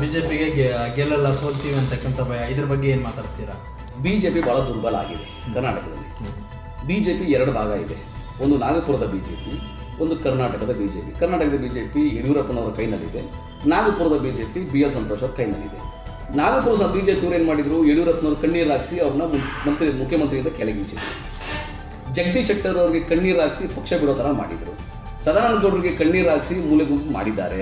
ಬಿಜೆಪಿಗೆ ಗೆಲ್ಲಲ್ಲ ಸೋಲ್ತೀವಿ ಅಂತಕ್ಕಂಥ ಭಯ. ಇದ್ರ ಬಗ್ಗೆ ಏನು ಮಾತಾಡ್ತೀರಾ? ಬಿ ಜೆ ಪಿ ಭಾಳ ದುರ್ಬಲ ಆಗಿದೆ ಕರ್ನಾಟಕದಲ್ಲಿ. ಬಿ ಜೆ ಪಿ ಎರಡು ಭಾಗ ಇದೆ. ಒಂದು ನಾಗಪುರದ ಬಿ ಜೆ ಪಿ ಒಂದು ಕರ್ನಾಟಕದ ಬಿ ಜೆ ಪಿ ಕರ್ನಾಟಕದ ಬಿ ಜೆ ಪಿ ಯಡಿಯೂರಪ್ಪನವರ ಕೈನಲ್ಲಿದೆ. ನಾಗಪುರದ B J P B L Santosh ಅವ್ರ ಕೈನಲ್ಲಿದೆ. ನಾಗಪುರದ ಬಿ ಜೆ ಪಿಯವರು ಏನು ಮಾಡಿದ್ರು? ಯಡಿಯೂರಪ್ಪನವ್ರು ಕಣ್ಣೀರು ಹಾಕಿಸಿ ಅವ್ರನ್ನ ಮಂತ್ರಿ, ಮುಖ್ಯಮಂತ್ರಿಯಿಂದ ಕೆಳಗಿಳಿಸಿದರು. ಜಗದೀಶ್ ಶೆಟ್ಟರ್ ಅವರಿಗೆ ಕಣ್ಣೀರು ಹಾಕಿಸಿ ಪಕ್ಷ ಬಿಡೋ ಥರ ಮಾಡಿದರು. ಸದಾನಂದ ಗೌಡರಿಗೆ ಕಣ್ಣೀರು ಹಾಕಿಸಿ ಮೂಲೆ ಗುಂಪು ಮಾಡಿದ್ದಾರೆ.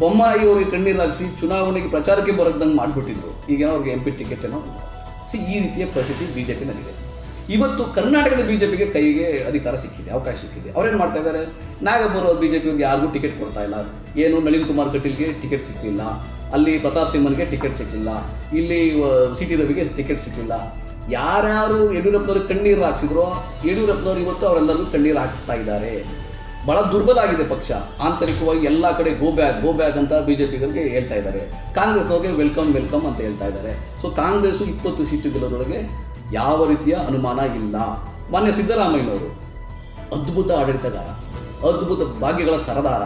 ಬೊಮ್ಮಾಯಿ ಅವರಿಗೆ ಕಣ್ಣೀರು ಹಾಕಿಸಿ ಚುನಾವಣೆಗೆ ಪ್ರಚಾರಕ್ಕೆ ಬರದಂಗೆ ಮಾಡಿಬಿಟ್ಟಿದ್ರು. ಈಗೇನೋ ಅವ್ರಿಗೆ ಎಂ ಪಿ ಟಿಕೆಟ್ ಏನೋ ಸಿ, ಈ ರೀತಿಯ ಪರಿಸ್ಥಿತಿ ಬಿ ಜೆ ಪಿನಲ್ಲಿದೆ ಇವತ್ತು ಕರ್ನಾಟಕದ ಬಿ ಜೆ ಪಿಗೆ ಕೈಗೆ ಅಧಿಕಾರ ಸಿಕ್ಕಿದೆ, ಅವಕಾಶ ಸಿಕ್ಕಿದೆ. ಅವ್ರೇನು ಮಾಡ್ತಾ ಇದ್ದಾರೆ? ನಾಗಪುರ ಬಿ ಜೆ ಪಿಯವ್ರಿಗೆ ಯಾರಿಗೂ ಟಿಕೆಟ್ ಕೊಡ್ತಾ ಇಲ್ಲ. ಏನು, ನಳಿನ್ ಕುಮಾರ್ ಕಟೀಲ್ಗೆ ಟಿಕೆಟ್ ಸಿಕ್ಕಿಲ್ಲ. ಅಲ್ಲಿ ಪ್ರತಾಪ್ ಸಿಂಹನ್ಗೆ ಟಿಕೆಟ್ ಸಿಕ್ಕಿಲ್ಲ. ಇಲ್ಲಿ ಸಿ ಟಿ ರವಿಗೆ ಟಿಕೆಟ್ ಸಿಕ್ಕಿಲ್ಲ. ಯಾರ್ಯಾರು ಯಡಿಯೂರಪ್ಪನವ್ರಿಗೆ ಕಣ್ಣೀರು ಹಾಕ್ಸಿದ್ರು, ಯಡಿಯೂರಪ್ಪನವ್ರು ಇವತ್ತು ಅವರೆಲ್ಲರಿಗೂ ಕಣ್ಣೀರು ಹಾಕಿಸ್ತಾ ಇದ್ದಾರೆ. ಬಹಳ ದುರ್ಬಲ ಆಗಿದೆ ಪಕ್ಷ. ಆಂತರಿಕವಾಗಿ ಎಲ್ಲ ಕಡೆ ಗೋ ಬ್ಯಾಕ್ ಗೋ ಬ್ಯಾಕ್ ಅಂತ ಬಿ ಜೆ ಪಿಗಳಿಗೆ ಹೇಳ್ತಾ ಇದ್ದಾರೆ. ಕಾಂಗ್ರೆಸ್ನವ್ರಿಗೆ ವೆಲ್ಕಮ್ ವೆಲ್ಕಮ್ ಅಂತ ಹೇಳ್ತಾ ಇದ್ದಾರೆ. ಸೊ ಕಾಂಗ್ರೆಸ್ ಇಪ್ಪತ್ತು ಸೀಟು ಗೆಲ್ಲೋದ್ರೊಳಗೆ ಯಾವ ರೀತಿಯ ಅನುಮಾನ ಇಲ್ಲ. ಮಾನ್ಯ ಸಿದ್ದರಾಮಯ್ಯನವರು, ಅದ್ಭುತ ಆಡಳಿತಗಾರ, ಅದ್ಭುತ ಭಾಗ್ಯಗಳ ಸರದಾರ.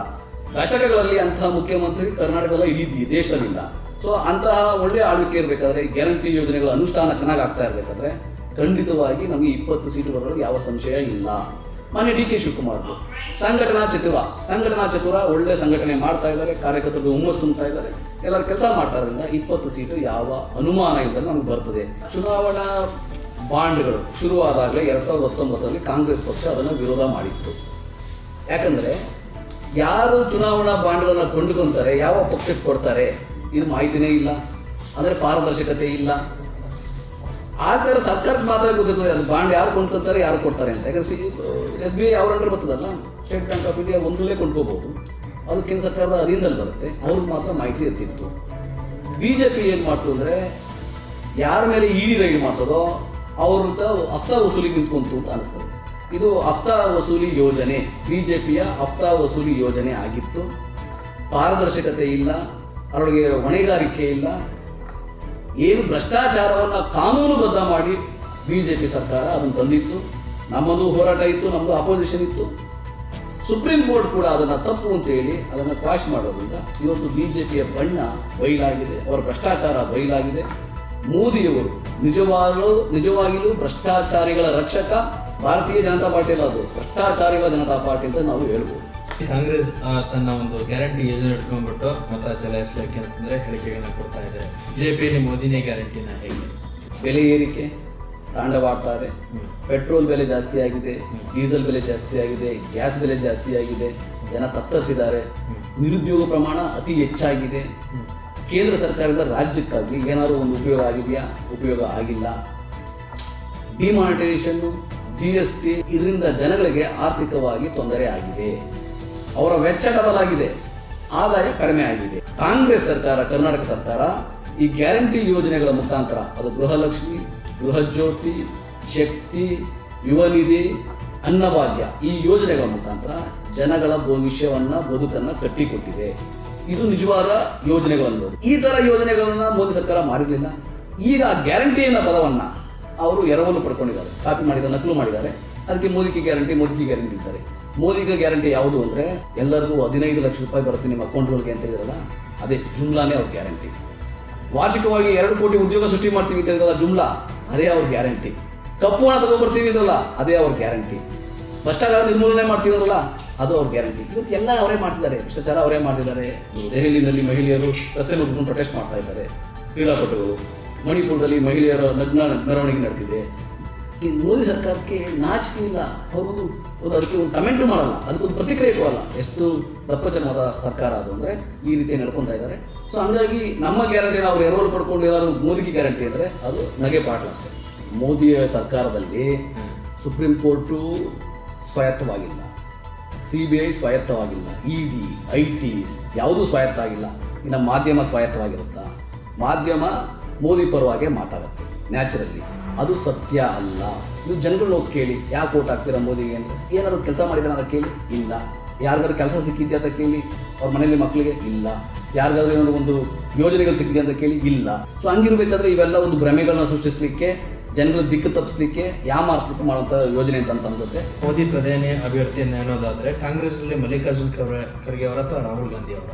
ದಶಕಗಳಲ್ಲಿ ಅಂತಹ ಮುಖ್ಯಮಂತ್ರಿ ಕರ್ನಾಟಕದಲ್ಲಿ ಇಡೀ ದೇಶದಲ್ಲಿಲ್ಲ. ಸೊ ಅಂತಹ ಒಳ್ಳೆಯ ಆಳ್ವಿಕೆ ಇರಬೇಕಾದ್ರೆ, ಗ್ಯಾರಂಟಿ ಯೋಜನೆಗಳ ಅನುಷ್ಠಾನ ಚೆನ್ನಾಗಿ ಆಗ್ತಾ ಇರಬೇಕಾದ್ರೆ, ಖಂಡಿತವಾಗಿ ನಮಗೆ ಇಪ್ಪತ್ತು ಸೀಟು ಬರೋರಿಗೆ ಯಾವ ಸಂಶಯ ಇಲ್ಲ. ಮಾನ್ಯ ಡಿ ಕೆ ಶಿವಕುಮಾರ್ ಅವರು. ಸಂಘಟನಾ ಚತುರ. ಸಂಘಟನಾ ಚತುರ ಒಳ್ಳೆ ಸಂಘಟನೆ ಮಾಡ್ತಾ ಇದ್ದಾರೆ ಕಾರ್ಯಕರ್ತರಿಗೆ ಹುಮ್ಮಸ್ ತುಂಬ್ತಾ ಇದ್ದಾರೆ. ಎಲ್ಲರೂ ಕೆಲಸ ಮಾಡ್ತಾ ಇರೋದ್ರಿಂದ ಇಪ್ಪತ್ತು ಸೀಟು ಯಾವ ಅನುಮಾನ ಇಲ್ಲದೆ ನಮ್ಗೆ ಬರ್ತದೆ. ಚುನಾವಣಾ ಬಾಂಡ್ಗಳು ಶುರುವಾದಾಗಲೇ ಎರಡು ಸಾವಿರದ ಹತ್ತೊಂಬತ್ತರಲ್ಲಿ ಕಾಂಗ್ರೆಸ್ ಪಕ್ಷ ಅದನ್ನು ವಿರೋಧ ಮಾಡಿತ್ತು. ಯಾಕಂದರೆ ಯಾರು ಚುನಾವಣಾ ಬಾಂಡ್ಗಳನ್ನು ಕೊಂಡುಕೊಂತಾರೆ, ಯಾವ ಪಕ್ಷಕ್ಕೆ ಕೊಡ್ತಾರೆ ಇದು ಮಾಹಿತಿನೇ ಇಲ್ಲ. ಅಂದರೆ ಪಾರದರ್ಶಕತೆ ಇಲ್ಲ. ಆ ಥರ ಸರ್ಕಾರಕ್ಕೆ ಮಾತ್ರ ಗೊತ್ತಿರ್ತದೆ, ಅದು ಬಾಂಡ್ ಯಾರು ಕೊಂಡ್ಕೊತಾರೆ ಯಾರು ಕೊಡ್ತಾರೆ ಅಂತ. ಯಾಕಂದ್ರೆ ಸಿ, ಎಸ್ ಬಿ ಐ ಅವ್ರ ಅಂಡರ್ ಬರ್ತದಲ್ಲ, ಸ್ಟೇಟ್ ಬ್ಯಾಂಕ್ ಆಫ್ ಇಂಡಿಯಾ ಒಂದಲ್ಲೇ ಕೊಂಡ್ಕೋಬೋದು. ಅದು ಕೇಂದ್ರ ಸರ್ಕಾರದ ಅಧೀನದಲ್ಲಿ ಬರುತ್ತೆ. ಅವ್ರಿಗೆ ಮಾತ್ರ ಮಾಹಿತಿ ಇರ್ತಿತ್ತು. ಬಿ ಜೆ ಪಿ ಏನು ಮಾಡ್ತು ಅಂದರೆ, ಯಾರ ಮೇಲೆ ಇಡಿ ರೈಡ್ ಮಾಡಿಸೋದೋ ಅವ್ರ ಹಫ್ತಾ ವಸೂಲಿ ನಿಂತ್ಕೊಂತು ಅಂತ ಅನಿಸ್ತದೆ. ಇದು ಹಫ್ತಾ ವಸೂಲಿ ಯೋಜನೆ ಬಿ ಜೆ ಪಿಯ ಹಫ್ತಾ ವಸೂಲಿ ಯೋಜನೆ ಆಗಿತ್ತು. ಪಾರದರ್ಶಕತೆ ಇಲ್ಲ ಅದರೊಳಗೆ ಹೊಣೆಗಾರಿಕೆ ಇಲ್ಲ ಏನು ಭ್ರಷ್ಟಾಚಾರವನ್ನು ಕಾನೂನುಬದ್ಧ ಮಾಡಿ ಬಿ ಜೆ ಪಿ ಸರ್ಕಾರ ಅದನ್ನು ತಂದಿತ್ತು. ನಮ್ಮದು ಹೋರಾಟ ಇತ್ತು, ನಮ್ಮದು ಅಪೋಸಿಷನ್ ಇತ್ತು. ಸುಪ್ರೀಂ ಕೋರ್ಟ್ ಕೂಡ ಅದನ್ನು ತಪ್ಪು ಅಂತೇಳಿ ಅದನ್ನು ಕ್ವಾಶ್ ಮಾಡೋದ್ರಿಂದ ಇವತ್ತು ಬಿ ಜೆ ಪಿಯ ಬಣ್ಣ ಬಯಲಾಗಿದೆ, ಅವರ ಭ್ರಷ್ಟಾಚಾರ ಬಯಲಾಗಿದೆ. ಮೋದಿಯವರು ನಿಜವಾಗಲೂ, ನಿಜವಾಗಿಯೂ ಭ್ರಷ್ಟಾಚಾರಿಗಳ ರಕ್ಷಕ ಭಾರತೀಯ ಜನತಾ ಪಾರ್ಟಿ ಅದು, ಭ್ರಷ್ಟಾಚಾರಿಗಳ ಜನತಾ ಪಾರ್ಟಿ ಅಂತ ನಾವು ಹೇಳ್ಬೋದು. ಕಾಂಗ್ರೆಸ್ ತನ್ನ ಒಂದು ಗ್ಯಾರಂಟಿ ಯೋಜನೆ ಇಟ್ಕೊಂಡ್ಬಿಟ್ಟು ಮತ ಚಲಾಯಿಸಲಿಕ್ಕೆ ಅಂತಂದ್ರೆ ಹೇಳಿಕೆಗಳನ್ನ ಕೊಡ್ತಾ ಇದೆ. ಬಿಜೆಪಿಯಲ್ಲಿ ಮೋದಿನೇ ಗ್ಯಾರಂಟಿನ ಹೇಗೆ? ಬೆಲೆ ಏರಿಕೆ ತಾಂಡವಾಡ್ತಾ ಇದೆ. ಪೆಟ್ರೋಲ್ ಬೆಲೆ ಜಾಸ್ತಿ ಆಗಿದೆ ಡೀಸೆಲ್ ಬೆಲೆ ಜಾಸ್ತಿ ಆಗಿದೆ ಗ್ಯಾಸ್ ಬೆಲೆ ಜಾಸ್ತಿ ಆಗಿದೆ ಜನ ತತ್ತರಿಸಿದ್ದಾರೆ. ನಿರುದ್ಯೋಗ ಪ್ರಮಾಣ ಅತಿ ಹೆಚ್ಚಾಗಿದೆ. ಕೇಂದ್ರ ಸರ್ಕಾರದಿಂದ ರಾಜ್ಯಕ್ಕಾಗಿ ಏನಾದರೂ ಒಂದು ಉಪಯೋಗ ಆಗಿದೆಯಾ? ಉಪಯೋಗ ಆಗಿಲ್ಲ. ಡಿಮಾನಿಟೈಸೇಷನ್ನು ಜಿ ಎಸ್ ಟಿ ಇದರಿಂದ ಜನಗಳಿಗೆ ಆರ್ಥಿಕವಾಗಿ ತೊಂದರೆ ಆಗಿದೆ. ಅವರ ವೆಚ್ಚ ಬದಲಾಗಿದೆ ಆದಾಯ ಕಡಿಮೆ ಆಗಿದೆ. ಕಾಂಗ್ರೆಸ್ ಸರ್ಕಾರ, ಕರ್ನಾಟಕ ಸರ್ಕಾರ ಈ ಗ್ಯಾರಂಟಿ ಯೋಜನೆಗಳ ಮುಖಾಂತರ ಅದು ಗೃಹಲಕ್ಷ್ಮಿ, ಗೃಹಜ್ಯೋತಿ, ಶಕ್ತಿ ಯುವ ನಿಧಿ ಅನ್ನಭಾಗ್ಯ ಈ ಯೋಜನೆಗಳ ಮುಖಾಂತರ ಜನಗಳ ಭವಿಷ್ಯವನ್ನ ಬದುಕನ್ನ ಕಟ್ಟಿಕೊಟ್ಟಿದೆ. ಇದು ನಿಜವಾದ ಯೋಜನೆಗಳನ್ನು ಈ ತರ ಯೋಜನೆಗಳನ್ನ ಮೋದಿ ಸರ್ಕಾರ ಮಾಡಿರಲಿಲ್ಲ. ಈಗ ಗ್ಯಾರಂಟಿ ಅನ್ನೋ ಪದವನ್ನ ಅವರು ಎರವಲು ಪಡ್ಕೊಂಡಿದ್ದಾರೆ. ಕಾಪಿ ಮಾಡಿದ ನಕಲು ಮಾಡಿದ್ದಾರೆ. ಅದಕ್ಕೆ ಮೋದಿಗೆ ಗ್ಯಾರಂಟಿ ಮೋದಿಗೆ ಗ್ಯಾರಂಟಿ ಇದ್ದಾರೆ. ಮೋದಿಗೆ ಗ್ಯಾರಂಟಿ ಯಾವುದು ಅಂದರೆ ಎಲ್ಲರಿಗೂ ಹದಿನೈದು ಲಕ್ಷ ರೂಪಾಯಿ ಬರುತ್ತೆ ನಿಮ್ಮ ಅಕೌಂಟ್ಗಳಿಗೆ ಅಂತ ಹೇಳಿದ್ರಲ್ಲ, ಅದೇ ಜುಮ್ಲಾನೇ ಅವ್ರ ಗ್ಯಾರಂಟಿ. ವಾರ್ಷಿಕವಾಗಿ ಎರಡು ಕೋಟಿ ಉದ್ಯೋಗ ಸೃಷ್ಟಿ ಮಾಡ್ತೀವಿ ಅಂತ ಹೇಳಿದ್ರಲ್ಲ ಜುಮ್ಲಾ, ಅದೇ ಅವ್ರ ಗ್ಯಾರಂಟಿ. ಕಪ್ಪು ಹಣ ತಗೊಂಡ್ಬರ್ತೀವಿ ಇದ್ರಲ್ಲ ಅದೇ ಅವ್ರ ಗ್ಯಾರಂಟಿ. ಭ್ರಷ್ಟಾಚಾರ ನಿರ್ಮೂಲನೆ ಮಾಡ್ತಿದ್ರಲ್ಲ, ಅದು ಅವ್ರ ಗ್ಯಾರಂಟಿ. ಇವತ್ತು ಎಲ್ಲ ಅವರೇ ಮಾಡ್ತಿದ್ದಾರೆ. ಭ್ರಷ್ಟಾಚಾರ ಅವರೇ ಮಾಡ್ತಿದ್ದಾರೆ. ದೆಹಲಿನಲ್ಲಿ ಮಹಿಳೆಯರು ರಸ್ತೆ ಮುಗಿದ್ಕೊಂಡು ಪ್ರೊಟೆಸ್ಟ್ ಮಾಡ್ತಾ ಇದ್ದಾರೆ. ಕ್ರೀಡಾಪಟುಗಳು ಮಣಿಪುರದಲ್ಲಿ ಮಹಿಳೆಯರ ನಗ್ನ ಮೆರವಣಿಗೆ ನಡೆದಿದೆ. ಈ ಮೋದಿ ಸರ್ಕಾರಕ್ಕೆ ನಾಚಿಕೆ ಇಲ್ಲ. ಅವರೊಂದು ಒಂದು ಅದಕ್ಕೆ ಒಂದು ಕಮೆಂಟು ಮಾಡಲ್ಲ. ಅದಕ್ಕೊಂದು ಪ್ರತಿಕ್ರಿಯೆ ಕೊಡಲ್ಲ. ಎಷ್ಟು ದಪ್ಪಚನವಾದ ಸರ್ಕಾರ ಅದು ಅಂದರೆ ಈ ರೀತಿ ನಡ್ಕೊತಾ ಇದ್ದಾರೆ. ಸೊ ಹಂಗಾಗಿ ನಮ್ಮ ಗ್ಯಾರಂಟಿನ ಅವ್ರು ಎರವಲು ಪಡ್ಕೊಂಡು ಏನಾದ್ರು ಮೋದಿಗೆ ಗ್ಯಾರಂಟಿ ಅಂದರೆ ಅದು ನಗೆ ಪಾಟ್ಲ ಅಷ್ಟೇ. ಮೋದಿಯ ಸರ್ಕಾರದಲ್ಲಿ ಸುಪ್ರೀಂ ಕೋರ್ಟು ಸ್ವಾಯತ್ತವಾಗಿಲ್ಲ. ಸಿ ಬಿ ಐ ಸ್ವಾಯತ್ತವಾಗಿಲ್ಲ. ಇ ಡಿ ಐ ಟಿ ಯಾವುದೂ ಸ್ವಾಯತ್ತ ಆಗಿಲ್ಲ ಇನ್ನು ಮಾಧ್ಯಮ ಸ್ವಾಯತ್ತವಾಗಿರುತ್ತಾ? ಮಾಧ್ಯಮ ಮೋದಿ ಪರವಾಗಿ ಮಾತಾಡುತ್ತೆ. ನ್ಯಾಚುರಲಿ ಅದು ಸತ್ಯ ಅಲ್ಲ. ನೀವು ಜನಗಳನ್ನ ಹೋಗಿ ಕೇಳಿ ಯಾಕೆ ಓಟ್ ಹಾಕ್ತೀರಾ ಮೋದಿಗೆ ಅಂತ. ಏನಾದ್ರು ಕೆಲಸ ಮಾಡಿದಾರೆ ಅಂತ ಕೇಳಿ ಇಲ್ಲ. ಯಾರಿಗಾದ್ರು ಕೆಲಸ ಸಿಕ್ಕಿದ್ಯಾ ಅಂತ ಕೇಳಿ ಅವ್ರ ಮನೆಯಲ್ಲಿ ಮಕ್ಕಳಿಗೆ ಇಲ್ಲ. ಯಾರಿಗಾದ್ರೂ ಏನಾದ್ರು ಒಂದು ಯೋಜನೆಗಳು ಸಿಕ್ಕಿದೆ ಅಂತ ಕೇಳಿ ಇಲ್ಲ. ಸೊ ಹಂಗಿರ್ಬೇಕಾದ್ರೆ ಇವೆಲ್ಲ ಒಂದು ಭ್ರಮೆಗಳನ್ನ ಸೃಷ್ಟಿಸಲಿಕ್ಕೆ ಜನಗಳ ದಿಕ್ಕು ತಪ್ಪಿಸ್ಲಿಕ್ಕೆ ಯಾಮಾರಿಸ್ಲಿಕ್ಕೆ ಮಾಡುವಂಥ ಯೋಜನೆ ಅಂತ ಅನ್ಸ್ ಅನ್ಸುತ್ತೆ. ಮೋದಿ ಪ್ರಧಾನಿ ಅಭ್ಯರ್ಥಿಯನ್ನು ಅನ್ನೋದಾದ್ರೆ ಕಾಂಗ್ರೆಸ್ನಲ್ಲಿ ಮಲ್ಲಿಕಾರ್ಜುನ್ ಖರ್ಗೆ ಅವರ ಅಥವಾ ರಾಹುಲ್ ಗಾಂಧಿ ಅವರ?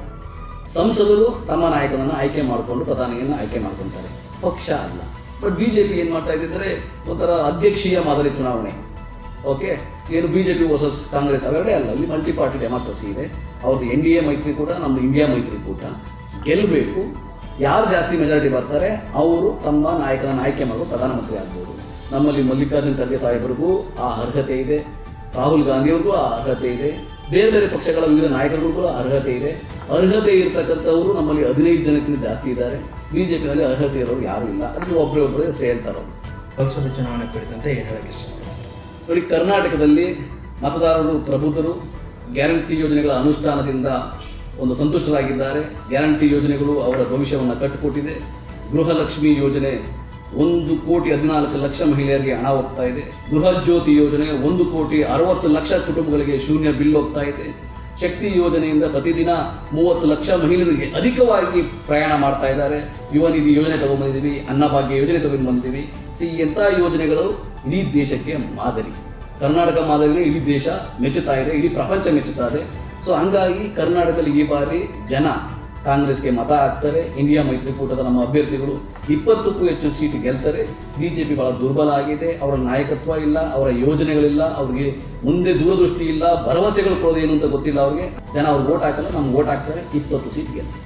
ಸಂಸದರು ತಮ್ಮ ನಾಯಕನನ್ನು ಆಯ್ಕೆ ಮಾಡಿಕೊಂಡು ಪ್ರಧಾನಿಯನ್ನು ಆಯ್ಕೆ ಮಾಡ್ಕೊತಾರೆ. ಪಕ್ಷ ಅಲ್ಲ. ಬಟ್ ಬಿ ಜೆ ಪಿ ಏನು ಮಾಡ್ತಾ ಇದೆ ಒಂಥರ ಅಧ್ಯಕ್ಷೀಯ ಮಾದರಿ ಚುನಾವಣೆ. ಓಕೆ ಏನು B J P versus Congress ಅವೆರಡೇ ಅಲ್ಲ, ಇಲ್ಲಿ ಮಲ್ಟಿ ಪಾರ್ಟಿ ಡೆಮಾಕ್ರಸಿ ಇದೆ. ಅವ್ರದ್ದು ಎನ್ ಡಿ ಎ ಮೈತ್ರಿಕೂಟ ನಮ್ಮದು ಇಂಡಿಯಾ ಮೈತ್ರಿಕೂಟ ಗೆಲ್ಲಬೇಕು ಯಾರು ಜಾಸ್ತಿ ಮೆಜಾರಿಟಿ ಬರ್ತಾರೆ, ಅವರು ತಮ್ಮ ನಾಯಕನ ಆಯ್ಕೆ ಮಾಡಲು ಪ್ರಧಾನಮಂತ್ರಿ ಆಗ್ಬೋದು. ನಮ್ಮಲ್ಲಿ ಮಲ್ಲಿಕಾರ್ಜುನ್ ಖರ್ಗೆ ಸಾಹೇಬರಿಗೂ ಆ ಅರ್ಹತೆ ಇದೆ. ರಾಹುಲ್ ಗಾಂಧಿಯವ್ರಿಗೂ ಆ ಅರ್ಹತೆ ಇದೆ. ಬೇರೆ ಬೇರೆ ಪಕ್ಷಗಳ ವಿವಿಧ ನಾಯಕರಿಗೂ ಅರ್ಹತೆ ಇದೆ. ಅರ್ಹತೆ ಇರತಕ್ಕಂಥವರು ನಮ್ಮಲ್ಲಿ ಹದಿನೈದು ಜನಕ್ಕಿಂತ ಜಾಸ್ತಿ ಇದ್ದಾರೆ. ಬಿ ಜೆ ಪಿನಲ್ಲಿ ಅರ್ಹತೆ ಇರೋರು ಯಾರೂ ಇಲ್ಲ. ಅದು ಒಬ್ಬರೇ ಒಬ್ಬರೇ ಹೆಸರು ಹೇಳ್ತಾರೆ ಅವರು. ಲೋಕಸಭೆ ಚುನಾವಣೆ ಕುರಿತಂತೆ ಏನು ಹೇಳಕ್ಕೆ ಇಷ್ಟಪಡ್ತಾರೆ? ಕರ್ನಾಟಕದಲ್ಲಿ ಮತದಾರರು ಪ್ರಬುದ್ಧರು ಗ್ಯಾರಂಟಿ ಯೋಜನೆಗಳ ಅನುಷ್ಠಾನದಿಂದ ಒಂದು ಸಂತುಷ್ಟರಾಗಿದ್ದಾರೆ. ಗ್ಯಾರಂಟಿ ಯೋಜನೆಗಳು ಅವರ ಭವಿಷ್ಯವನ್ನು ಕಟ್ಟಿಕೊಟ್ಟಿದೆ. ಗೃಹಲಕ್ಷ್ಮಿ ಯೋಜನೆ ಒಂದು ಕೋಟಿ ಹದಿನಾಲ್ಕು ಲಕ್ಷ ಮಹಿಳೆಯರಿಗೆ ಹಣ ಹೋಗ್ತಾ ಇದೆ. ಗೃಹ ಜ್ಯೋತಿ ಯೋಜನೆ ಒಂದು ಕೋಟಿ ಅರವತ್ತು ಲಕ್ಷ ಕುಟುಂಬಗಳಿಗೆ ಶೂನ್ಯ ಬಿಲ್ ಹೋಗ್ತಾ ಇದೆ. ಶಕ್ತಿ ಯೋಜನೆಯಿಂದ ಪ್ರತಿದಿನ ಮೂವತ್ತು ಲಕ್ಷ ಮಹಿಳೆಯರಿಗೆ ಅಧಿಕವಾಗಿ ಪ್ರಯಾಣ ಮಾಡ್ತಾ ಇದ್ದಾರೆ. ಯುವ ನಿಧಿ ಯೋಜನೆ ತಗೊಂಡ್ಬಂದಿದ್ದೀವಿ ಅನ್ನಭಾಗ್ಯ ಯೋಜನೆ ತಗೊಂಡು ಬಂದಿದ್ದೀವಿ ಸಿ ಎಂಥ ಯೋಜನೆಗಳು ಇಡೀ ದೇಶಕ್ಕೆ ಮಾದರಿ. ಕರ್ನಾಟಕ ಮಾದರಿಯಲ್ಲಿ ಇಡೀ ದೇಶ ಮೆಚ್ಚುತ್ತಾ ಇದೆ, ಇಡೀ ಪ್ರಪಂಚ ಮೆಚ್ಚುತ್ತಾ ಇದೆ. ಸೊ, ಹಂಗಾಗಿ ಕರ್ನಾಟಕದಲ್ಲಿ ಈ ಬಾರಿ ಜನ ಕಾಂಗ್ರೆಸ್ಗೆ ಮತ ಹಾಕ್ತಾರೆ ಇಂಡಿಯಾ ಮೈತ್ರಿಕೂಟದ ನಮ್ಮ ಅಭ್ಯರ್ಥಿಗಳು ಇಪ್ಪತ್ತಕ್ಕೂ ಹೆಚ್ಚು ಸೀಟ್ ಗೆಲ್ತಾರೆ. ಬಿ ಜೆ ಪಿ ದುರ್ಬಲ ಆಗಿದೆ, ಅವರ ನಾಯಕತ್ವ ಇಲ್ಲ, ಅವರ ಯೋಜನೆಗಳಿಲ್ಲ, ಅವರಿಗೆ ಮುಂದೆ ದೂರದೃಷ್ಟಿ ಇಲ್ಲ, ಭರವಸೆಗಳು ಕೊಡೋದು ಏನು ಅಂತ ಗೊತ್ತಿಲ್ಲ ಅವ್ರಿಗೆ. ಜನ ಅವ್ರು ಓಟ್ ಹಾಕಲ್ಲ, ನಮ್ಗೆ ಓಟ್ ಹಾಕ್ತಾರೆ, ಇಪ್ಪತ್ತು ಸೀಟ್ ಗೆಲ್ತಾರೆ.